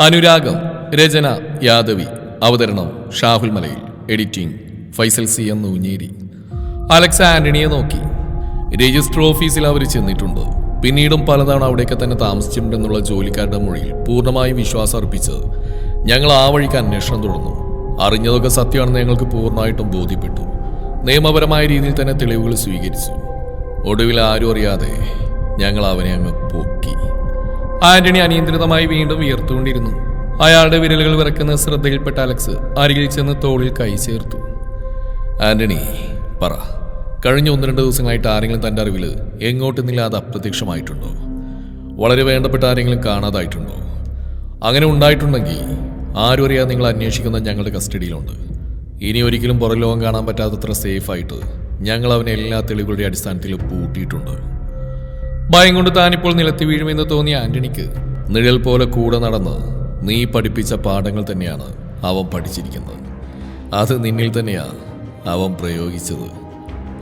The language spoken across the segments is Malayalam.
അനുരാഗം രചന യാദവി അവതരണം ഷാഹുൽ മലയിൽ എഡിറ്റിംഗ് ഫൈസൽ സി എന്ന് നൂഞ്ഞേരി. അലക്സ ആന്റണിയെ നോക്കി. രജിസ്റ്റർ ഓഫീസിൽ അവർ ചെന്നിട്ടുണ്ട്. പിന്നീടും പലതവണ അവിടെയൊക്കെ തന്നെ താമസിച്ചിട്ടുണ്ടെന്നുള്ള ജോലിക്കാരുടെ മൊഴിയിൽ പൂർണമായും വിശ്വാസം അർപ്പിച്ച് ഞങ്ങൾ ആ വഴിക്ക് അന്വേഷണം തുടർന്നു. അറിഞ്ഞതൊക്കെ സത്യമാണെന്ന് ഞങ്ങൾക്ക് പൂർണമായിട്ടും ബോധ്യപ്പെട്ടു. നിയമപരമായ രീതിയിൽ തന്നെ തെളിവുകൾ സ്വീകരിച്ചു. ഒടുവിൽ ആരും അറിയാതെ ഞങ്ങൾ അവനെ അങ്ങ് പൊക്കി. ആന്റണി അനിയന്ത്രിതമായി വീണ്ടും ഉയർത്തുകൊണ്ടിരുന്നു അയാളുടെ വിരലുകൾ വിറക്കുന്ന ശ്രദ്ധയിൽപ്പെട്ട അലക്സ് അരികിൽ ചെന്ന് തോളിൽ കൈ ചേർത്തു. ആന്റണി പറ. കഴിഞ്ഞ ഒന്ന് രണ്ട് ദിവസങ്ങളായിട്ട് ആരെങ്കിലും തന്റെ അറിവിൽ എങ്ങോട്ടെന്നില്ലാതെ അപ്രത്യക്ഷമായിട്ടുണ്ടോ? വളരെ വേണ്ടപ്പെട്ട ആരെങ്കിലും കാണാതായിട്ടുണ്ടോ? അങ്ങനെ ഉണ്ടായിട്ടുണ്ടെങ്കിൽ ആരും അറിയാതെ നിങ്ങൾ അന്വേഷിക്കുന്ന ഞങ്ങളുടെ കസ്റ്റഡിയിലുണ്ട്. ഇനി ഒരിക്കലും പുറം ലോകം കാണാൻ പറ്റാത്തത്ര സേഫായിട്ട് ഞങ്ങൾ അവനെ എല്ലാ തെളിവുകളുടെ അടിസ്ഥാനത്തിൽ പൂട്ടിയിട്ടുണ്ട്. ഭയം കൊണ്ട് താനിപ്പോൾ നിലത്തി വീഴുമെന്ന് തോന്നിയ ആന്റണിക്ക്. നിഴൽ പോലെ കൂടെ നടന്ന് നീ പഠിപ്പിച്ച പാഠങ്ങൾ തന്നെയാണ് അവൻ പഠിച്ചിരിക്കുന്നത്. അത് നിന്നിൽ തന്നെയാണ് അവൻ പ്രയോഗിച്ചത്.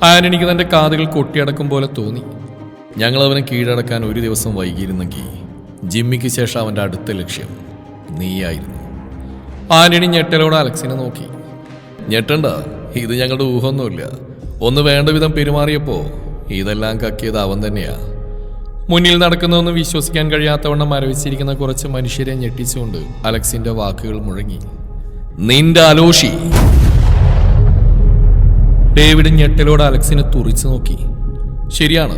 ആന്റണിക്ക് തന്റെ കാതുകൾ കൊട്ടിയടക്കും പോലെ തോന്നി. ഞങ്ങൾ അവനെ കീഴടക്കാൻ ഒരു ദിവസം വൈകിയിരുന്നെങ്കിൽ ജിമ്മിക്ക് ശേഷം അവന്റെ അടുത്ത ലക്ഷ്യം നീയായിരുന്നു. ആന്റണി ഞെട്ടലോട് അലക്സിനെ നോക്കി. ഞെട്ടണ്ട ഇത് ഞങ്ങളുടെ ഊഹമൊന്നുമില്ല. ഒന്ന് വേണ്ട വിധം പെരുമാറിയപ്പോൾ ഇതെല്ലാം കക്കിയത് അവൻ തന്നെയാ. മുന്നിൽ നടക്കുന്നതൊന്നും വിശ്വസിക്കാൻ കഴിയാത്തവണ്ണം മരവിച്ചിരിക്കുന്ന കുറച്ച് മനുഷ്യരെ ഞെട്ടിച്ചുകൊണ്ട് അലക്സിന്റെ വാക്കുകൾ മുഴങ്ങി. നിന്റെ അലോഷി. ഡേവിഡ് ഞെട്ടലോട് അലക്സിനെ തുറിച്ചു നോക്കി. ശരിയാണ്.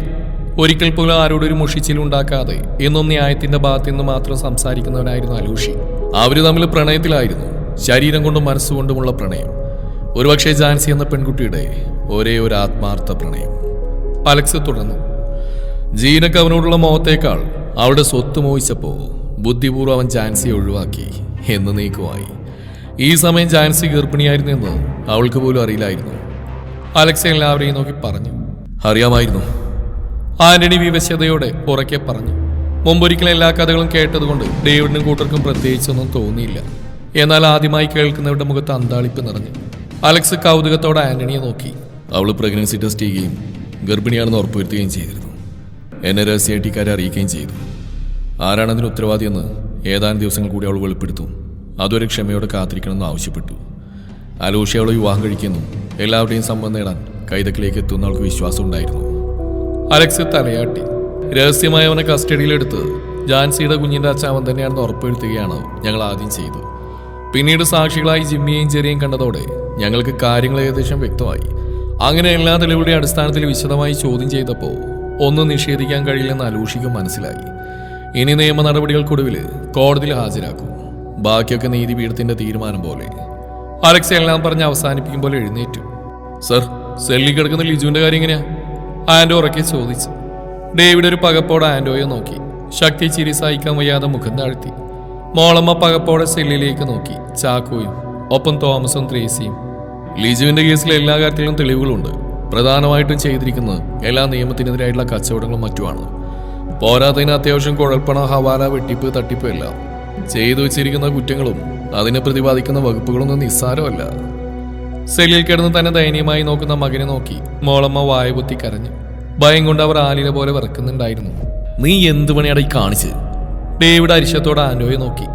ഒരിക്കൽ പോലും ആരോടൊരു മുഷിച്ചിലുണ്ടാക്കാതെ എന്നും ന്യായത്തിന്റെ ഭാഗത്ത് നിന്ന് മാത്രം സംസാരിക്കുന്നവനായിരുന്നു അലൂഷി. അവർ തമ്മിൽ പ്രണയത്തിലായിരുന്നു. ശരീരം കൊണ്ടും മനസ്സുകൊണ്ടുമുള്ള പ്രണയം. ഒരുപക്ഷെ ജാൻസി എന്ന പെൺകുട്ടിയുടെ ഒരേ ഒരു ആത്മാർത്ഥ പ്രണയം. അലക്സ് തുടർന്നു. ജീനക്ക് അവനോടുള്ള മോഹത്തേക്കാൾ അവളുടെ സ്വത്ത് മോഹിച്ചപ്പോ ബുദ്ധിപൂർവം അവൻ ജാൻസിയെ ഒഴിവാക്കി എന്ന് നീക്കുമായി ഈ സമയം ജാൻസി ഗർഭിണിയായിരുന്നു എന്ന് അവൾക്ക് പോലും അറിയില്ലായിരുന്നു. അലക്സ എല്ലാവരെയും നോക്കി പറഞ്ഞു. അറിയാമായിരുന്നു. ആന്റണി വിവശതയോടെ ഉറക്കെ പറഞ്ഞു. മുമ്പൊരിക്കൽ എല്ലാ കഥകളും കേട്ടതുകൊണ്ട് ഡേവിഡിനും കൂട്ടർക്കും പ്രത്യേകിച്ചൊന്നും തോന്നിയില്ല. എന്നാൽ ആദ്യമായി കേൾക്കുന്നവരുടെ മുഖത്ത് അന്താളിപ്പ് നിറഞ്ഞു. അലക്സ് കൗതുകത്തോടെ ആന്റണിയെ നോക്കി. അവൾ പ്രഗ്നൻസി ടെസ്റ്റ് ചെയ്യുകയും ഗർഭിണിയാണെന്ന് ഉറപ്പുവരുത്തുകയും ചെയ്തിരുന്നു. എന്നെ രഹസ്യമായിട്ട് ഇക്കാരെ അറിയിക്കുകയും ചെയ്തു. ആരാണതിന് ഉത്തരവാദിയെന്ന് ഏതാനും ദിവസങ്ങൾ കൂടി അവൾ വെളിപ്പെടുത്തും. അതുവരെ ക്ഷമയോടെ കാത്തിരിക്കണമെന്ന് ആവശ്യപ്പെട്ടു. അലൂഷ അവളെ വിവാഹം കഴിക്കുന്നു. എല്ലാവരുടെയും സമ്മതം നേടാൻ കൈതക്കിലേക്ക് എത്തുന്ന അവൾക്ക് വിശ്വാസം ഉണ്ടായിരുന്നു. അലക്സ് തലയാട്ടി. രഹസ്യമായി അവനെ കസ്റ്റഡിയിലെടുത്ത് ജാൻസിയുടെ കുഞ്ഞിന്റെ അച്ഛാവൻ തന്നെയാണെന്ന് ഉറപ്പുവരുത്തുകയാണ് ഞങ്ങൾ ആദ്യം ചെയ്തു പിന്നീട് സാക്ഷികളായി ജിമ്മിയെയും ചെറിയും കണ്ടതോടെ ഞങ്ങൾക്ക് കാര്യങ്ങൾ ഏകദേശം വ്യക്തമായി. അങ്ങനെ എല്ലാ തെളിവുകളുടെ അടിസ്ഥാനത്തിൽ വിശദമായി ചോദ്യം ചെയ്തപ്പോൾ ഒന്നും നിഷേധിക്കാൻ കഴിയില്ലെന്ന് അലൂഷിക്കും മനസ്സിലായി. ഇനി നിയമ നടപടികൾക്കൊടുവിൽ കോടതിയിൽ ഹാജരാക്കും. ബാക്കിയൊക്കെ നീതിപീഠത്തിന്റെ തീരുമാനം പോലെ. അലക്സ് എല്ലാം പറഞ്ഞ് പോലെ എഴുന്നേറ്റു. സർ സെല്ലിൽ കിടക്കുന്ന ലിജുവിന്റെ കാര്യം എങ്ങനെയാ? ആൻഡോ ഉറക്കെ ചോദിച്ചു. ഡേവിഡ് ഒരു പകപ്പോടെ ആൻഡോയെ നോക്കി. ശക്തി ചിരി സഹിക്കാൻ വയ്യാതെ മുഖം താഴ്ത്തി. മോളമ്മ പകപ്പോടെ സെല്ലിലേക്ക് നോക്കി. ചാക്കോയും ഒപ്പം തോമസും ത്രേസിയും ലിജുവിന്റെ കേസിൽ എല്ലാ കാര്യത്തിലും തെളിവുകളുണ്ട്. പ്രധാനമായിട്ടും ചെയ്തിരിക്കുന്നത് എല്ലാ നിയമത്തിനെതിരായിട്ടുള്ള കച്ചവടങ്ങളും മറ്റുമാണ്. പോരാത്തതിന് അത്യാവശ്യം കുഴൽപ്പണ ഹവാല വെട്ടിപ്പ് തട്ടിപ്പ് എല്ലാം ചെയ്തു വെച്ചിരിക്കുന്ന കുറ്റങ്ങളും അതിനെ പ്രതിപാദിക്കുന്ന വകുപ്പുകളൊന്നും നിസ്സാരമല്ല. സെല്ലിൽ കിടന്ന് തന്നെ ദയനീയമായി നോക്കുന്ന മകനെ നോക്കി മോളമ്മ വായുപൊത്തി കരഞ്ഞു. ഭയം കൊണ്ട് അവർ ആലിനെ പോലെ വിറക്കുന്നുണ്ടായിരുന്നു. നീ എന്ത് പണിയാടാ ഈ കാണിച്ച്? ഡേവിഡ് അരിശത്തോടെ ആൻഡോയെ നോക്കി.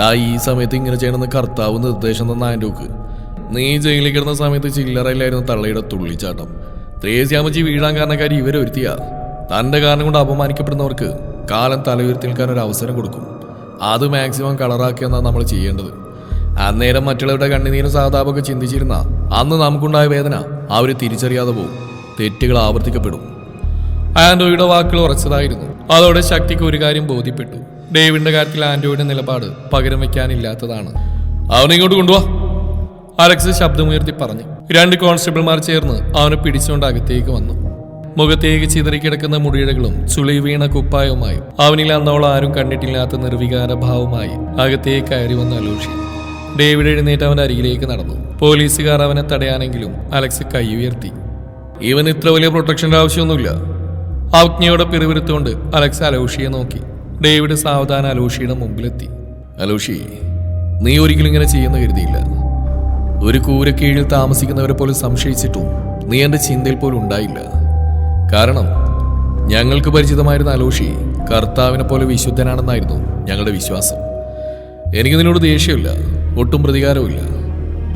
ഡാ ഈ സമയത്ത് ഇങ്ങനെ ചെയ്യണമെന്ന് കർത്താവ് നിർദ്ദേശം തന്ന ആൻഡോക്ക് നീ ജയിലിൽ കിടന്ന സമയത്ത് ചില്ലറയിലായിരുന്നു തള്ളയുടെ തുള്ളിച്ചാട്ടം. ത്രേസ്യാമജി വീഴാൻ കാരണക്കാരി ഇവരൊരുത്തിയാ. തന്റെ കാരണം കൊണ്ട് അപമാനിക്കപ്പെടുന്നവർക്ക് കാലം തലയുയർത്തി നിൽക്കാൻ ഒരു അവസരം കൊടുക്കും. അത് മാക്സിമം കളറാക്കി കളറാക്കിയെന്നാണ് നമ്മൾ ചെയ്യേണ്ടത്. അന്നേരം മറ്റുള്ളവരുടെ കണ്ണുനീരും സഹതാപമൊക്കെ ചിന്തിച്ചിരുന്ന അന്ന് നമുക്കുണ്ടായ വേദന അവർ തിരിച്ചറിയാതെ പോകും തെറ്റുകൾ ആവർത്തിക്കപ്പെടും. ആൻഡ്രോയുടെ വാക്കുകൾ ഉറച്ചതായിരുന്നു. അതോടെ ശക്തിക്ക് ഒരു കാര്യം ബോധ്യപ്പെട്ടു. ഡേവിഡിന്റെ കാര്യത്തിൽ ആൻഡ്രോയുടെ നിലപാട് പകരം വെക്കാനില്ലാത്തതാണ് അവനെ ഇങ്ങോട്ട് കൊണ്ടുവാ. അലക്സ് ശബ്ദമുയർത്തി പറഞ്ഞു. രണ്ട് കോൺസ്റ്റബിൾമാർ ചേർന്ന് അവനെ പിടിച്ചുകൊണ്ട് അകത്തേക്ക് വന്നു. മുഖത്തേക്ക് ചിതറിക്കിടക്കുന്ന മുടിയിഴകളും ചുളി വീണ കുപ്പായവുമായി അവനിൽ അന്നോളം ആരും കണ്ടിട്ടില്ലാത്ത നിർവികാര ഭാവമായി അകത്തേക്ക് കയറി വന്ന അലൂഷി. ഡേവിഡ് എഴുന്നേറ്റ് അവന്റെ അരികിലേക്ക് നടന്നു. പോലീസുകാർ അവനെ തടയാനെങ്കിലും അലക്സ് കൈ ഉയർത്തി. ഇവൻ ഇത്ര വലിയ പ്രൊട്ടക്ഷന്റെ ആവശ്യമൊന്നുമില്ല. അവജ്ഞയോടെ പിറുവിരുത്തുകൊണ്ട് അലക്സ് അലോഷിയെ നോക്കി. ഡേവിഡ് സാവധാനം അലോഷിയുടെ മുമ്പിലെത്തി. അലോഷി നീ ഒരിക്കലും ഇങ്ങനെ ചെയ്യുന്ന കരുതിയില്ല. ഒരു കൂരക്കീഴിൽ താമസിക്കുന്നവരെ പോലെ സംശയിച്ചിട്ടും നീ എന്റെ ചിന്തയിൽ പോലും ഉണ്ടായില്ല. കാരണം ഞങ്ങൾക്ക് പരിചിതമായിരുന്ന അലോഷി കർത്താവിനെ പോലെ വിശുദ്ധനാണെന്നായിരുന്നു ഞങ്ങളുടെ വിശ്വാസം. എനിക്ക് നിന്നോട് ദേഷ്യമില്ല ഒട്ടും പ്രതികാരവുമില്ല.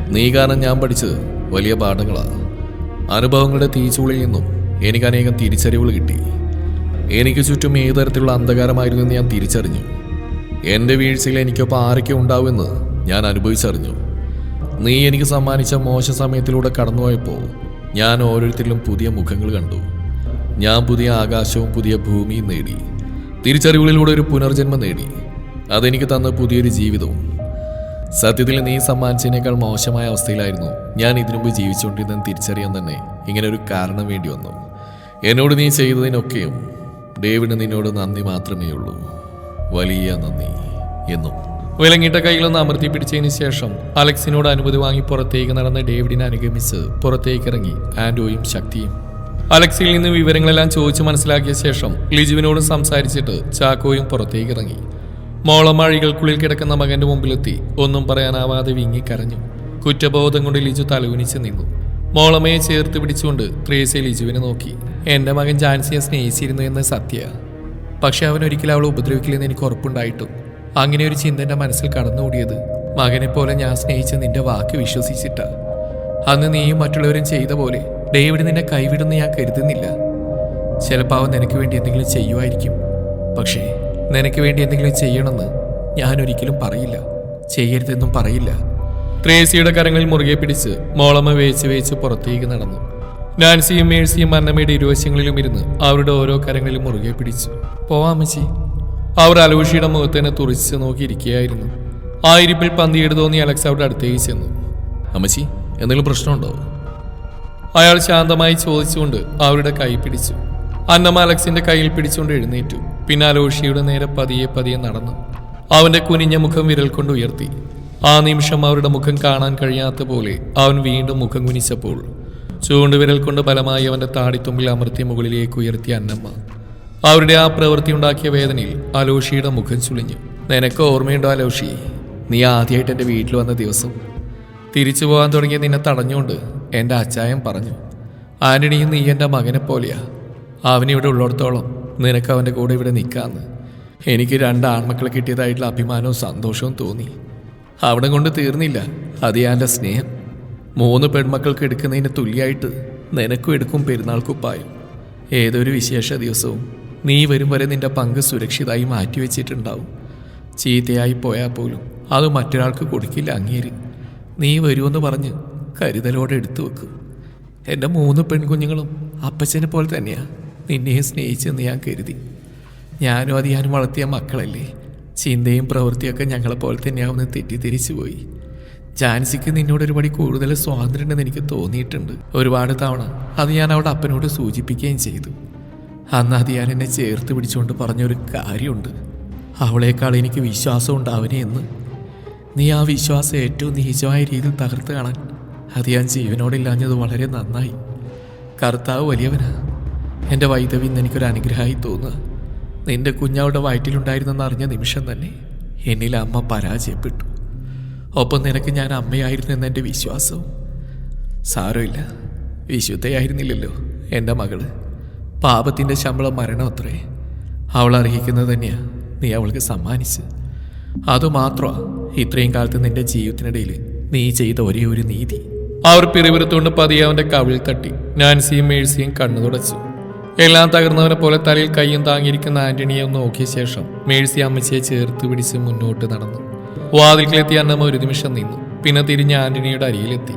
നീ കാരണം ഞാൻ പഠിച്ചത് വലിയ പാഠങ്ങളാണ് അനുഭവങ്ങളുടെ തീച്ചുളിൽ നിന്നും എനിക്ക് അനേകം തിരിച്ചറിവുകൾ കിട്ടി. എനിക്ക് ചുറ്റും ഏത് തരത്തിലുള്ള അന്ധകാരമായിരുന്നു എന്ന് ഞാൻ തിരിച്ചറിഞ്ഞു. എന്റെ വീഴ്ചയിൽ എനിക്കൊപ്പം ആരൊക്കെ ഉണ്ടാവുമെന്ന് ഞാൻ അനുഭവിച്ചറിഞ്ഞു. നീ എനിക്ക് സമ്മാനിച്ച മോശ സമയത്തിലൂടെ കടന്നുപോയപ്പോൾ ഞാൻ ഓരോരുത്തരിലും പുതിയ മുഖങ്ങൾ കണ്ടു. ഞാൻ പുതിയ ആകാശവും പുതിയ ഭൂമിയും നേടി. തിരിച്ചറിവുകളിലൂടെ ഒരു പുനർജന്മം നേടി. അതെനിക്ക് തന്ന പുതിയൊരു ജീവിതവും. സത്യത്തിൽ നീ സമ്മാനിച്ചതിനേക്കാൾ മോശമായ അവസ്ഥയിലായിരുന്നു ഞാൻ ഇതിനുമുമ്പ് ജീവിച്ചുകൊണ്ടിരുന്നെന്ന് തിരിച്ചറിയാൻ തന്നെ ഇങ്ങനെ ഒരു കാരണം വേണ്ടി വന്നു. എന്നോട് നീ ചെയ്തതിനൊക്കെയും ഡേവിഡ് നിന്നോട് നന്ദി മാത്രമേ ഉള്ളൂ വലിയ നന്ദി എന്നും. വിലങ്ങിട്ട കൈകളൊന്ന് അമർത്തി പിടിച്ചതിന് ശേഷം അലക്സിനോട് അനുമതി വാങ്ങി പുറത്തേക്ക് നടന്ന ഡേവിഡിനെ അനുഗമിച്ച് പുറത്തേക്ക് ഇറങ്ങി ആൻഡോയും ശക്തിയും. അലക്സിയിൽ നിന്ന് വിവരങ്ങളെല്ലാം ചോദിച്ചു മനസ്സിലാക്കിയ ശേഷം ലിജുവിനോടും സംസാരിച്ചിട്ട് ചാക്കോയും പുറത്തേക്ക് ഇറങ്ങി. മോളമാഴികൾക്കുള്ളിൽ കിടക്കുന്ന മകന്റെ മുമ്പിലെത്തി ഒന്നും പറയാനാവാതെ വിങ്ങിക്കരഞ്ഞു കുറ്റബോധം കൊണ്ട് ലിജു തലകുനിച്ച് നിന്നു. മോളമ്മയെ ചേർത്ത് പിടിച്ചുകൊണ്ട് ത്രേസ്യ ലിജുവിനെ നോക്കി. എന്റെ മകൻ ജാൻസിയെ സ്നേഹിച്ചിരുന്നു എന്ന് സത്യ. പക്ഷെ അവൻ ഒരിക്കലും അവളെ ഉപദ്രവിക്കില്ലെന്ന് എനിക്ക് ഉറപ്പുണ്ടായിട്ടും. അങ്ങനെ ഒരു ചിന്ത എന്റെ മനസ്സിൽ കടന്നുകൂടിയത്. മകനെ പോലെ ഞാൻ സ്നേഹിച്ച നിന്റെ വാക്ക് വിശ്വസിച്ചിട്ട. അന്ന് നീയും മറ്റുള്ളവരും ചെയ്ത പോലെ ഡേവിഡ് നിന്നെ കൈവിടുന്ന് ഞാൻ കരുതുന്നില്ല. ചിലപ്പോൾ അവൻ നിനക്ക് വേണ്ടി എന്തെങ്കിലും ചെയ്യുമായിരിക്കും. പക്ഷേ നിനക്ക് വേണ്ടി എന്തെങ്കിലും ചെയ്യണമെന്ന് ഞാൻ ഒരിക്കലും പറയില്ല. ചെയ്യരുതെന്നും പറയില്ല. ത്രേസിയുടെ കരങ്ങളിൽ മുറുകെ പിടിച്ച് മോളമ്മ വേച്ച് വേച്ച് പുറത്തേക്ക് നടന്നു. നാൻസിയും മേഴ്സിയും അന്നമ്മയുടെ ഇരുവശങ്ങളിലും ഇരുന്ന് അവരുടെ ഓരോ കരങ്ങളിലും മുറുകെ പിടിച്ചു. പോവാമച്ചി അവർ അലോഷിയുടെ മുഖത്ത് തന്നെ തുറിച്ച് നോക്കിയിരിക്കുകയായിരുന്നു. ആ ഇരിപ്പിൽ പന്തിയെടു തോന്നി അലക്സ് അവിടെ അടുത്തേക്ക് ചെന്നു. അമ്മച്ചി എന്തെങ്കിലും പ്രശ്നമുണ്ടോ? അയാൾ ശാന്തമായി ചോദിച്ചുകൊണ്ട് അവരുടെ കൈ പിടിച്ചു. അന്നമ്മ അലക്സിന്റെ കയ്യിൽ പിടിച്ചുകൊണ്ട് എഴുന്നേറ്റു. പിന്നെ അലോഷിയുടെ നേരെ പതിയെ പതിയെ നടന്നു. അവന്റെ കുനിഞ്ഞ മുഖം വിരൽ കൊണ്ട് ഉയർത്തി. ആ നിമിഷം അവരുടെ മുഖം കാണാൻ കഴിയാത്ത പോലെ അവൻ വീണ്ടും മുഖം കുനിച്ചപ്പോൾ ചൂണ്ടുവിരൽ കൊണ്ട് ബലമായി അവന്റെ താടിത്തുമ്പിൽ അമർത്തി മുകളിലേക്ക് ഉയർത്തിയ അന്നമ്മ അവരുടെ ആ പ്രവൃത്തി ഉണ്ടാക്കിയ വേദനയിൽ അലോഷിയുടെ മുഖം ചുളിഞ്ഞു. നിനക്ക് ഓർമ്മയുണ്ടോ അലോഷി? നീ ആദ്യമായിട്ട് എന്റെ വീട്ടിൽ വന്ന ദിവസം തിരിച്ചു പോകാൻ തുടങ്ങിയ നിന്നെ തടഞ്ഞുകൊണ്ട് എന്റെ അച്ചായൻ പറഞ്ഞു ആന്റണിയും നീ എന്റെ മകനെ പോലെയാ. അവനിവിടെ ഉള്ളിടത്തോളം നിനക്ക് അവന്റെ കൂടെ ഇവിടെ നിൽക്കാമെന്ന് എനിക്ക് രണ്ട് ആൺമക്കളെ കിട്ടിയതായിട്ടുള്ള അഭിമാനവും സന്തോഷവും തോന്നി. അവിടെ കൊണ്ട് തീർന്നില്ല അത് എന്റെ സ്നേഹം. മൂന്ന് പെൺമക്കൾക്ക് എടുക്കുന്നതിന് തുല്യമായിട്ട് നിനക്കും എടുക്കും പെരുന്നാൾക്കും പായും. ഏതൊരു വിശേഷ ദിവസവും നീ വരും വരെ നിന്റെ പങ്ക് സുരക്ഷിതമായി മാറ്റിവെച്ചിട്ടുണ്ടാവും. ചീത്തയായി പോയാൽ പോലും അത് മറ്റൊരാൾക്ക് കൊടുക്കില്ല അങ്ങേര്. നീ വരുമെന്ന് പറഞ്ഞ് കരുതലോടെ എടുത്തു വെക്കും. എന്റെ മൂന്ന് പെൺകുഞ്ഞുങ്ങളും അപ്പച്ചനെ പോലെ തന്നെയാണ് നിന്നെയും സ്നേഹിച്ചെന്ന് ഞാൻ കരുതി. ഞാനും അത് ഞാനും വളർത്തിയ മക്കളല്ലേ. ചിന്തയും പ്രവൃത്തിയൊക്കെ ഞങ്ങളെപ്പോലെ തന്നെയാവുന്ന തെറ്റിദ്ധരിച്ചു പോയി. ജാൻസിക്ക് നിന്നോട് ഒരുപാട് കൂടുതൽ സ്വാതന്ത്ര്യമുണ്ടെന്ന് എനിക്ക് തോന്നിയിട്ടുണ്ട്. ഒരുപാട് തവണ അത് ഞാൻ അവിടെ അപ്പനോട് സൂചിപ്പിക്കുകയും ചെയ്തു. അന്ന് അതിയാൻ എന്നെ ചേർത്ത് പിടിച്ചുകൊണ്ട് പറഞ്ഞൊരു കാര്യമുണ്ട്. അവളേക്കാൾ എനിക്ക് വിശ്വാസം അവനെ എന്ന്. നീ ആ വിശ്വാസം ഏറ്റവും നീചമായ രീതിയിൽ തകർത്ത് കാണാൻ അത് ഞാൻ ജീവനോടില്ലാഞ്ഞത് വളരെ നന്നായി. കർത്താവ് വലിയവനാ. എന്റെ വൈദവി ഇന്ന് എനിക്കൊരു അനുഗ്രഹമായി തോന്നുക. നിന്റെ കുഞ്ഞവളുടെ വയറ്റിലുണ്ടായിരുന്നെന്ന് അറിഞ്ഞ നിമിഷം തന്നെ എന്നിൽ അമ്മ പരാജയപ്പെട്ടു. ഒപ്പം നിനക്ക് ഞാൻ അമ്മയായിരുന്നു എന്നെന്റെ വിശ്വാസവും. സാരമില്ല. വിശുദ്ധയായിരുന്നില്ലല്ലോ എന്റെ മകൾ. പാപത്തിന്റെ ശമ്പളം മരണം അത്രേ. അവൾ അർഹിക്കുന്നത് തന്നെയാണ് നീ അവൾക്ക് സമ്മാനിച്ച് അതുമാത്രമാ ഇത്രയും കാലത്ത് നിന്റെ ജീവിതത്തിനിടയിൽ നീ ചെയ്ത ഒരേ ഒരു നീതി. അവർ പിറിവിറുത്തുകൊണ്ട് പതിയെ അവന്റെ കവിളിൽ തട്ടി. നാൻസിയും മേഴ്സിയും കണ്ണു തുടച്ചു. എല്ലാം തകർന്നവനെ പോലെ തലയിൽ കൈയും താങ്ങിയിരിക്കുന്ന ആന്റണിയെ ഒന്ന് നോക്കിയ ശേഷം മേഴ്സി അമ്മച്ചിയെ ചേർത്ത് പിടിച്ച് മുന്നോട്ട് നടന്നു. വാതിൽക്കിലെത്തിയ അന്നമ്മ ഒരു നിമിഷം നിന്നു. പിന്നെ തിരിഞ്ഞ് ആന്റണിയുടെ അരിയിലെത്തി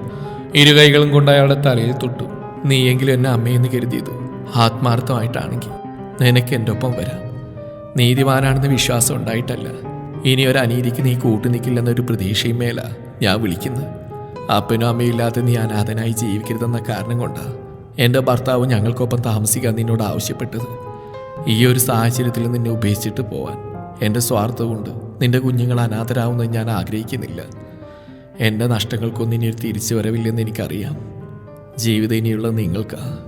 ഇരു കൈകളും കൊണ്ട് അയാളുടെ തലയിൽ തൊട്ടു. നീയെങ്കിലും എന്നെ അമ്മയെന്ന് കരുതിയത്? ആത്മാർത്ഥമായിട്ടാണെങ്കിൽ നിനക്ക് എന്റെ ഒപ്പം വരാം. നീതിമാനാണെന്ന് വിശ്വാസം ഉണ്ടായിട്ടല്ല. ഇനി ഒരു അനീതിക്ക് നീ കൂട്ടു നിൽക്കില്ലെന്നൊരു പ്രതീക്ഷയും മേല ഞാൻ വിളിക്കുന്നത്. അപ്പനും അമ്മയും ഇല്ലാതെ നീ അനാഥനായി ജീവിക്കരുതെന്ന കാരണം കൊണ്ടാണ് എന്റെ ഭർത്താവ് ഞങ്ങൾക്കൊപ്പം താമസിക്കാൻ നിന്നോട് ആവശ്യപ്പെട്ടത്. ഈ ഒരു സാഹചര്യത്തിൽ നിന്നെ ഉപേക്ഷിച്ചിട്ട് പോവാൻ എന്റെ സ്വാർത്ഥമുണ്ട് നിന്റെ കുഞ്ഞുങ്ങൾ അനാഥരാവുന്നത് ഞാൻ ആഗ്രഹിക്കുന്നില്ല. എന്റെ നഷ്ടങ്ങൾക്കൊന്നും ഇനി ഒരു തിരിച്ചു വരവില്ലെന്ന് എനിക്കറിയാം. ജീവിതം ഇനിയുള്ള നിങ്ങൾക്കാ.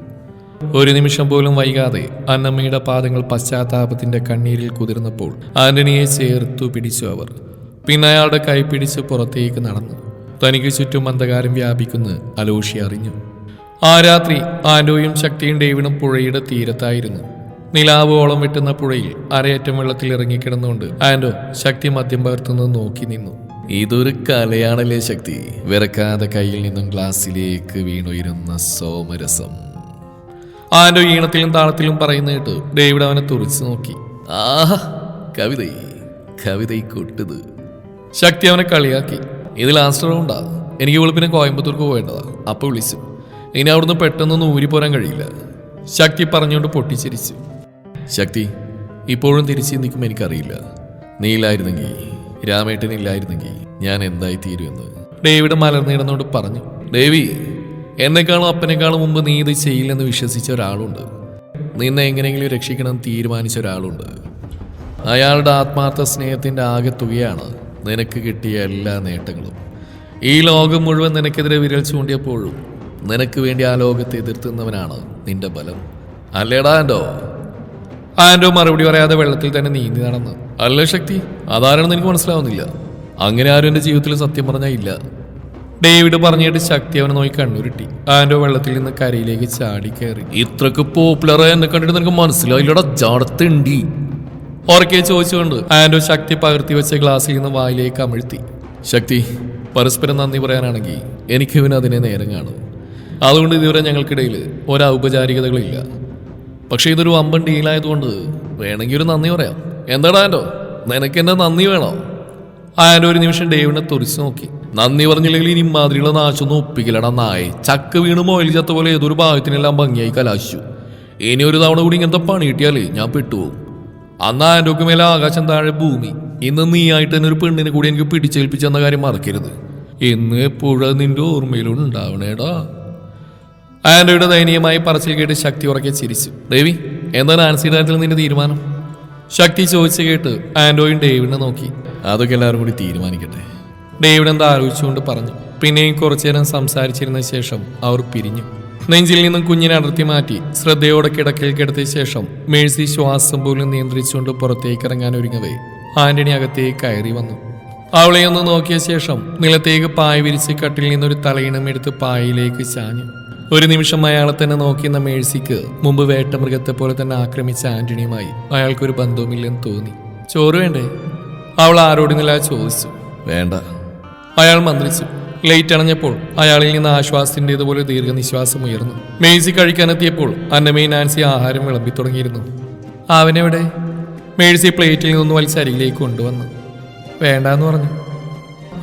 ഒരു നിമിഷം പോലും വൈകാതെ അന്നമ്മയുടെ പാദങ്ങൾ പശ്ചാത്താപത്തിന്റെ കണ്ണീരിൽ കുതിർന്നപ്പോൾ ആന്റണിയെ ചേർത്തു പിടിച്ചു അവർ. പിന്നെ അയാളുടെ കൈ പിടിച്ച് പുറത്തേക്ക് നടന്നു. തനിക്ക് ചുറ്റും അന്ധകാരം വ്യാപിക്കുന്ന അലോഷി അറിഞ്ഞു. ആ രാത്രി ആൻഡോയും ശക്തിയും ഡേവിഡും പുഴയുടെ തീരത്തായിരുന്നു. നിലാവോളം വെട്ടുന്ന പുഴയിൽ അരയറ്റം വെള്ളത്തിൽ ഇറങ്ങിക്കിടന്നുകൊണ്ട് ആൻഡോ ശക്തി മദ്യം പകർത്തുന്നത് നോക്കി നിന്നു. ഇതൊരു കലയാണല്ലേ ശക്തി. വിറക്കാതെ കയ്യിൽ നിന്നും ഗ്ലാസ്സിലേക്ക് വീണുയരുന്ന സോമരസം. ആൻഡോ ഈണത്തിലും താളത്തിലും പറയുന്ന കേട്ട് ഡേവിഡ് അവനെ തുറിച്ചു നോക്കി. ആഹ് കവിത കവിത കൊട്ടത്. ശക്തി അവനെ കളിയാക്കി. ഇത് ലാസ്റ്റ് റൗണ്ടാ എനിക്ക് വെളുപ്പിനെ കോയമ്പത്തൂർക്ക് പോകേണ്ടതാ. അപ്പൊ വിളിച്ചു. ഇനി അവിടുന്ന് പെട്ടെന്നൊന്നും ഊരി പോരാൻ കഴിയില്ല. ശക്തി പറഞ്ഞുകൊണ്ട് പൊട്ടിച്ചിരിച്ചു. ശക്തി ഇപ്പോഴും തിരിച്ചു നിൽക്കുമ്പോൾ എനിക്കറിയില്ല. നീ ഇല്ലായിരുന്നെങ്കിൽ രാമേട്ടൻ ഇല്ലായിരുന്നെങ്കിൽ ഞാൻ എന്തായി തീരുമെന്ന് ഡേവിഡ് മലർന്നിടന്നോട് പറഞ്ഞു. ദേവി എന്നെക്കാളും അപ്പനേക്കാളും മുമ്പ് നീ ഇത് ചെയ്യില്ലെന്ന് വിശ്വസിച്ച ഒരാളുണ്ട്. നിന്നെ എങ്ങനെയെങ്കിലും രക്ഷിക്കണം തീരുമാനിച്ച ഒരാളുണ്ട്. അയാളുടെ ആത്മാർത്ഥ സ്നേഹത്തിന്റെ ആകെ തുകയാണ് നിനക്ക് കിട്ടിയ എല്ലാ നേട്ടങ്ങളും. ഈ ലോകം മുഴുവൻ നിനക്കെതിരെ വിരൽ ചൂണ്ടിയപ്പോഴും നിനക്ക് വേണ്ടി ആ ലോകത്തെ എതിർത്തുന്നവനാണ് നിന്റെ ബലം. അല്ലേടാ ആൻഡോ ആൻഡോ മറുപടി പറയാതെ വെള്ളത്തിൽ തന്നെ നീന്തി നടന്ന്. അല്ല ശക്തി? അതാരാണെന്ന് എനിക്ക് മനസ്സിലാവുന്നില്ല. അങ്ങനെ ആരും എന്റെ ജീവിതത്തിൽ സത്യം പറഞ്ഞാൽ ഇല്ല. ഡേവിഡ് പറഞ്ഞിട്ട് ശക്തി അവനെ നോക്കി കണ്ണുരുട്ടി. ആൻഡോ വെള്ളത്തിൽ നിന്ന് കരയിലേക്ക് ചാടി കയറി. ഇത്രക്ക് പോപ്പുലർ എന്നെ കണ്ടിട്ട് നിനക്ക് മനസ്സിലായില്ലടാ ജാടത്തുണ്ടി. ഓർക്കെ ചോദിച്ചുകൊണ്ട് ആൻഡോ ശക്തി പകർത്തി വെച്ച ഗ്ലാസ്സിൽ നിന്ന് വായിലേക്ക് അമിഴ്ത്തി. ശക്തി പരസ്പരം നന്ദി പറയാനാണെങ്കിൽ എനിക്ക് ഇവന് അതിനെ നേരം കാണും. അതുകൊണ്ട് ഇതുവരെ ഞങ്ങൾക്കിടയിൽ ഒരൗപചാരികതകളില്ല പക്ഷേ ഇതൊരു വമ്പൻ ഡീലായതുകൊണ്ട് വേണമെങ്കിൽ ഒരു നന്ദി പറയാം. എന്താടാ ആൻഡോ? നിനക്ക് എന്നെ നന്ദി വേണോ? ആൻഡോ ഒരു നിമിഷം ഡേവിനെ തുറിച്ചു നോക്കി. നന്ദി പറഞ്ഞില്ലെങ്കിൽ ഇനി മാതിരിയുള്ള നാശൊന്നും ഒപ്പിക്കലടാ നായ. ചക്ക വീണ് മൊയിൽ ചത്ത പോലെ ഏതൊരു ഭാഗത്തിനെല്ലാം ഭംഗിയായി കലാശിച്ചു. ഇനി ഒരു തവണ കൂടി ഇങ്ങനത്തെ പണി കിട്ടിയാലേ ഞാൻ പെട്ടുപോകും. അന്ന് ഒക്കെ മേലെ ആകാശം താഴെ ഭൂമി. ഇന്ന് നീ ആയിട്ട് തന്നെ ഒരു പെണ്ണിനെ കൂടി എനിക്ക് പിടിച്ചേൽപ്പിച്ചെന്ന കാര്യം മറക്കരുത്. ഇന്ന് എപ്പോഴും നിന്റെ ഓർമ്മയിലുണ്ടാവണേടാ ആൻഡ്രോയുടെ ദയനീയമായി പറച്ചിൽ കേട്ട് ശക്തി ഉറക്കെ ചിരിച്ചു. ദേവി എന്താണ് ആൻസിയുടെ കാര്യത്തിൽ നിന്റെ തീരുമാനം? ശക്തി ചോദിച്ചു കേട്ട് ആൻഡ്രോയും ഡേവിഡിനെ നോക്കി. അതൊക്കെ എല്ലാവരും കൂടി തീരുമാനിക്കട്ടെ. ഡേവിഡ് എന്താ ആലോചിച്ചുകൊണ്ട് പറഞ്ഞു. പിന്നെയും കുറച്ചു നേരം സംസാരിച്ചിരുന്ന ശേഷം അവർ പിരിഞ്ഞു. നെഞ്ചിൽ നിന്നും കുഞ്ഞിനെ അടർത്തി മാറ്റി ശ്രദ്ധയോടെ കിടക്കയിൽ കിടത്തിയ ശേഷം മേഴ്സി ശ്വാസം പോലും നിയന്ത്രിച്ചുകൊണ്ട് പുറത്തേക്ക് ഇറങ്ങാൻ ഒരുങ്ങവേ. ആന്റണി അകത്തേക്ക് കയറി വന്നു. അവളെ ഒന്ന് നോക്കിയ ശേഷം നിലത്തേക്ക് പായ വിരിച്ച് കട്ടിൽ നിന്നൊരു തലയിണം എടുത്ത് പായയിലേക്ക് ചാഞ്ഞു. ഒരു നിമിഷം അയാളെ തന്നെ നോക്കിയെന്ന മേഴ്സിക്ക് മുമ്പ് വേട്ടമൃഗത്തെ പോലെ തന്നെ ആക്രമിച്ച ആന്റണിയുമായി അയാൾക്കൊരു ബന്ധവുമില്ലെന്ന് തോന്നി. ചോറ് വേണ്ടേ? അവൾ ആരോടുന്നില്ല ചോദിച്ചു. വേണ്ട. അയാൾ മന്ത്രിച്ചു. ലൈറ്റ് അണഞ്ഞപ്പോൾ അയാളിൽ നിന്ന് ആശ്വാസത്തിന്റെതുപോലെ ദീർഘനിശ്വാസം ഉയർന്നു. മേഴ്സി കഴിക്കാനെത്തിയപ്പോൾ അന്നമയും നാൻസി ആഹാരം വിളമ്പി തുടങ്ങിയിരുന്നു. അവനെവിടെ? മേഴ്സി പ്ലേറ്റിൽ നിന്നും വലിച്ച് അരികിലേക്ക് കൊണ്ടുവന്നു. വേണ്ടാന്ന് പറഞ്ഞു.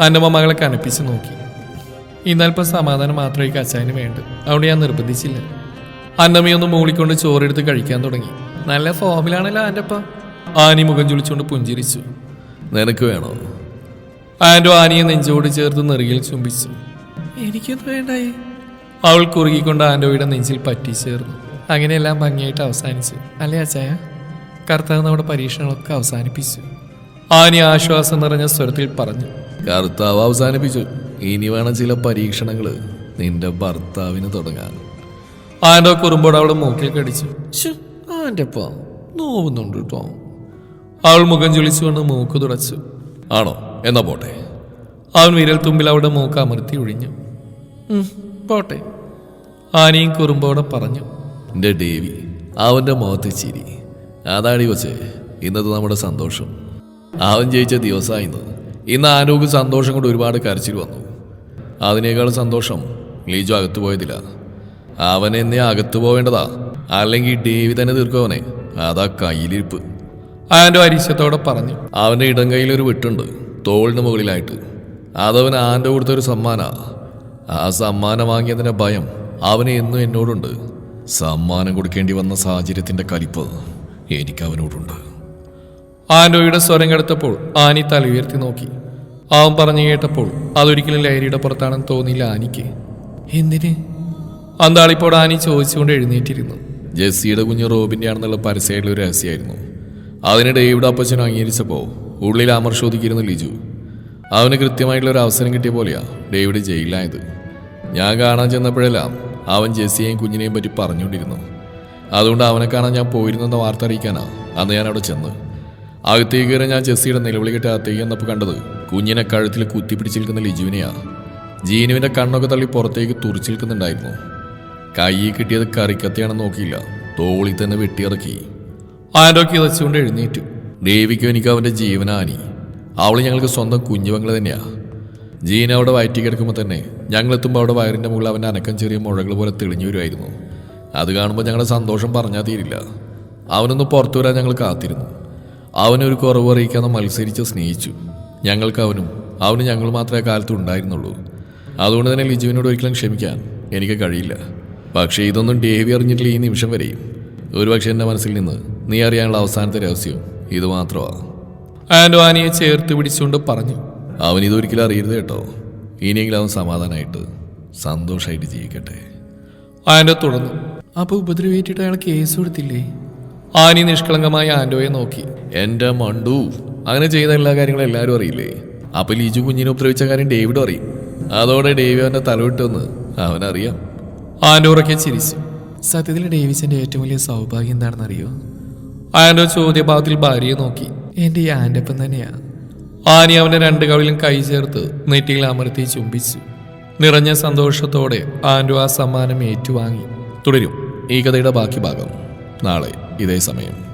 അന്നമ്മ മകളെ കനപ്പിച്ച് നോക്കി. ഇന്നൽപ്പം സമാധാനം മാത്രമേ കച്ചായന് വേണ്ടു. അവിടെ ഞാൻ നിർബന്ധിച്ചില്ല. അന്നമ്മയൊന്ന് മൂളിക്കൊണ്ട് ചോറെടുത്ത് കഴിക്കാൻ തുടങ്ങി. നല്ല ഫോമിലാണല്ലോ ആന്റെ അപ്പ ആനി മുഖം ചുളിച്ചുകൊണ്ട് പുഞ്ചിരിച്ചു. നിനക്ക് വേണോ? ആൻഡോ ആനിയെ നെഞ്ചോട് ചേർത്ത് നെറുകിൽ ചുംബിച്ചു. എനിക്കൊന്നും വേണ്ടായി. അവൾ കുറുകിക്കൊണ്ട് ആൻഡോയുടെ നെഞ്ചിൽ പറ്റി ചേർന്നു. അങ്ങനെയെല്ലാം ഭംഗിയായിട്ട് അവസാനിച്ചു. അല്ലേ അച്ചായ? കർത്താവ് നമ്മുടെ പരീക്ഷണങ്ങളൊക്കെ അവസാനിപ്പിച്ചു. ആനി ആശ്വാസം നിറഞ്ഞ സ്വരത്തിൽ പറഞ്ഞു. കർത്താവ് അവസാനിപ്പിച്ചു. ഇനി വേണം ചില പരീക്ഷണങ്ങൾ നിന്റെ ഭർത്താവിന് തുടങ്ങാൻ. ആൻഡോ കുറുമ്പോട് അവളെ മൂക്കിൽ കടിച്ചു. ആന്റെ നോവുന്നുണ്ട് കേട്ടോ. അവൾ മുഖം ചുളിച്ചുകൊണ്ട് മൂക്ക് തുടച്ചു. ആണോ? എന്നാ പോട്ടെ. അവൻ വിരൽ തുമ്പിൽ അവിടെ മൂക്ക് അമർത്തി ഒഴിഞ്ഞു. പോട്ടെ. ആനയും കുറുമ്പോടെ പറഞ്ഞു. എന്റെ ദേവി അവന്റെ മുഖത്ത് ചിരി. അതാടി വച്ച് ഇന്നത്തെ നമ്മുടെ സന്തോഷം. അവൻ ജയിച്ച ദിവസമായിരുന്നു ഇന്ന്. ആനോക്ക് സന്തോഷം കൊണ്ട് ഒരുപാട് കരച്ചിൽ വന്നു. അതിനേക്കാൾ സന്തോഷം ലീജു അകത്തു പോയതില്ല അവൻ എന്നെ അകത്തു പോവേണ്ടതാ. അല്ലെങ്കിൽ ഡേവി തന്നെ തീർക്കവനെ അതാ കയ്യിലിരിപ്പ്. അവന്റെ അരിശത്തോടെ പറഞ്ഞു. അവന്റെ ഇടം കയ്യിൽ ഒരു വെട്ടുണ്ട്. തോളിന് മുകളിലായിട്ട്. അതവൻ കൊടുത്ത കൊടുത്തൊരു സമ്മാനമാണ് ആ സമ്മാനം വാങ്ങിയതിന്റെ ഭയം അവന് എന്നും എന്നോടുണ്ട്. സമ്മാനം കൊടുക്കേണ്ടി വന്ന സാഹചര്യത്തിന്റെ കലിപ്പ് എനിക്ക് അവനോടുണ്ട്. ആൻഡോയുടെ സ്വരം കെടുത്തപ്പോൾ ആനി തല ഉയർത്തി നോക്കി. അവൻ പറഞ്ഞു കേട്ടപ്പോൾ അതൊരിക്കലും ലഹരിയുടെ പുറത്താണെന്ന് തോന്നിയില്ല ആനിക്ക്. എന്തിന്? അന്താളിപ്പോൾ ആനി ചോദിച്ചുകൊണ്ട് എഴുന്നേറ്റിരുന്നു. ജെസ്സിയുടെ കുഞ്ഞ് റോബിന്റെ ആണെന്നുള്ള പരസ്യമായിട്ടുള്ള ഒരു രഹസ്യമായിരുന്നു. അതിനിടെ ഇവിടെ അപ്പച്ചനും അംഗീകരിച്ചപ്പോൾ ഉള്ളിൽ അമർശോദിക്കിരുന്നു ലിജു. അവന് കൃത്യമായിട്ടുള്ള ഒരു അവസരം കിട്ടിയ പോലെയാ ഡേവിഡ് ജയിലിലായത്. ഞാൻ കാണാൻ ചെന്നപ്പോഴെല്ലാം അവൻ ജെസ്സിയെയും കുഞ്ഞിനെയും പറ്റി പറഞ്ഞുകൊണ്ടിരുന്നു. അതുകൊണ്ട് അവനെ കാണാൻ ഞാൻ പോയിരുന്നെന്ന വാർത്ത അറിയിക്കാനാ അന്ന് ഞാൻ അവിടെ ചെന്ന്. അകത്തേക്ക് കയറി ഞാൻ ജെസ്സിയുടെ നിലവിളി കെട്ടി അകത്തേക്ക് എന്നപ്പോൾ കണ്ടത് കുഞ്ഞിനെ കഴുത്തിൽ കുത്തിപ്പിടിച്ച് നിൽക്കുന്ന ലിജുവിനെയാ. ജീനുവിന്റെ കണ്ണൊക്കെ തള്ളി പുറത്തേക്ക് തുറിച്ചു നിൽക്കുന്നുണ്ടായിരുന്നു. കൈ കിട്ടിയത് കറിക്കത്തിയാണെന്ന് നോക്കിയില്ല. തോളിൽ തന്നെ വെട്ടിയിറക്കി. ആൻഡോ വെച്ചുകൊണ്ട് എഴുന്നേറ്റു. ദേവിക്കും എനിക്ക് അവന്റെ ജീവനാനി അവൾ ഞങ്ങൾക്ക് സ്വന്തം കുഞ്ഞുമങ്ങൾ തന്നെയാണ് ജീൻ അവിടെ വയറ്റി കിടക്കുമ്പോൾ തന്നെ ഞങ്ങളെത്തുമ്പോൾ അവിടെ വയറിന്റെ മുകളിൽ അവന്റെ അനക്കം ചെറിയ മുഴകൾ പോലെ തെളിഞ്ഞു വരുമായിരുന്നു. അത് കാണുമ്പോൾ ഞങ്ങളുടെ സന്തോഷം പറഞ്ഞാൽ തീരില്ല. അവനൊന്ന് പുറത്തു വരാൻ ഞങ്ങൾ കാത്തിരുന്നു. അവനൊരു കുറവ് അറിയിക്കാതെ മത്സരിച്ച് സ്നേഹിച്ചു. ഞങ്ങൾക്ക് അവനും അവന് ഞങ്ങൾ മാത്രമേ കാലത്ത് ഉണ്ടായിരുന്നുള്ളൂ. അതുകൊണ്ട് തന്നെ ലിജുവിനോട് ഒരിക്കലും ക്ഷമിക്കാൻ എനിക്ക് കഴിയില്ല. പക്ഷേ ഇതൊന്നും ഡേവി അറിഞ്ഞിട്ടില്ല ഈ നിമിഷം വരെയും. ഒരുപക്ഷെ എന്റെ മനസ്സിൽ നിന്ന് നീ അറിയാനുള്ള അവസാനത്തെ രഹസ്യം ഇത് മാത്രമാ. ആൻഡോ ആനിയെ ചേർത്ത് പിടിച്ചുകൊണ്ട് പറഞ്ഞു. അവൻ ഇതൊരിക്കലും അറിയരുത് കേട്ടോ. ഇനിയെങ്കിലും അവൻ സമാധാനമായിട്ട് സന്തോഷമായിട്ട് ജീവിക്കട്ടെ. ആൻഡോ തുടർന്നു അപ്പോൾ ഉപദ്രവിച്ചിട്ട് അയാൾ കേസ് കൊടുത്തില്ലേ? ആനി നിഷ്കളങ്കമായി ആൻഡോയെ നോക്കി. എന്റെ മണ്ടു. അങ്ങനെ ചെയ്ത എല്ലാ കാര്യങ്ങളും എല്ലാവരും അറിയില്ലേ? അപ്പൊ ലിജു കുഞ്ഞിനെ ഉപദ്രവിച്ച കാര്യം ഡേവിഡും അറിയും. അതോടെ ഡേവി അവന്റെ തലവിട്ടെന്ന് അവനറിയാം. ആൻഡോ ഉറക്കെ ചിരിച്ചു. സത്യത്തിൽ ഡേവിസിന്റെ ഏറ്റവും വലിയ സൗഭാഗ്യം എന്താണെന്ന് അറിയോ ചോദ്യഭാഗത്തിൽ ഭാര്യയെ നോക്കി. എന്റെ ഈ തന്നെയാ. ആനി അവന്റെ രണ്ട് കവിലും കൈ ചേർത്ത് നെറ്റിയിൽ അമർത്തി ചുംബിച്ചു. നിറഞ്ഞ സന്തോഷത്തോടെ ആൻഡു ആ സമ്മാനം ഏറ്റുവാങ്ങി. തുടരും ഈ കഥയുടെ ബാക്കി ഭാഗം. നാളെ ഇതേ സമയം.